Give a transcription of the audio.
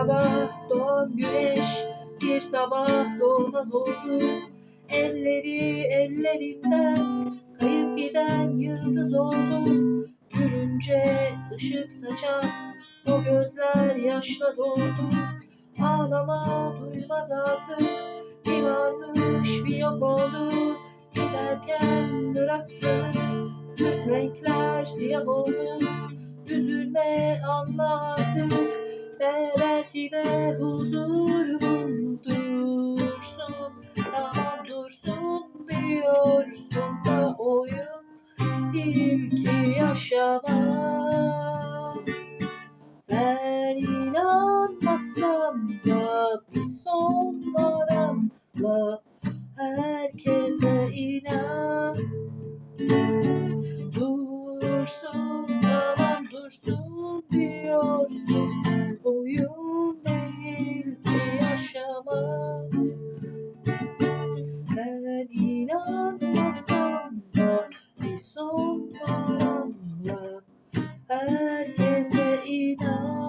sabah doğan güneş bir sabah doğmaz oldu. Elleri ellerimden kayıp giden yıldız oldu. Gülünce ışık saçan o gözler yaşla doldu. Ağlama duymaz artık bir varmış bir yok oldu. Giderken bıraktı tüm renkler siyah oldu. Üzülme anla artık ve belki de huzur buldursun. Aman dursun diyorsun da oyun değil ki. Sen inanmasan da bir son varanla herkese inan. Dursun zaman dursun Sen inanmasan da bir son varanla herkese inan.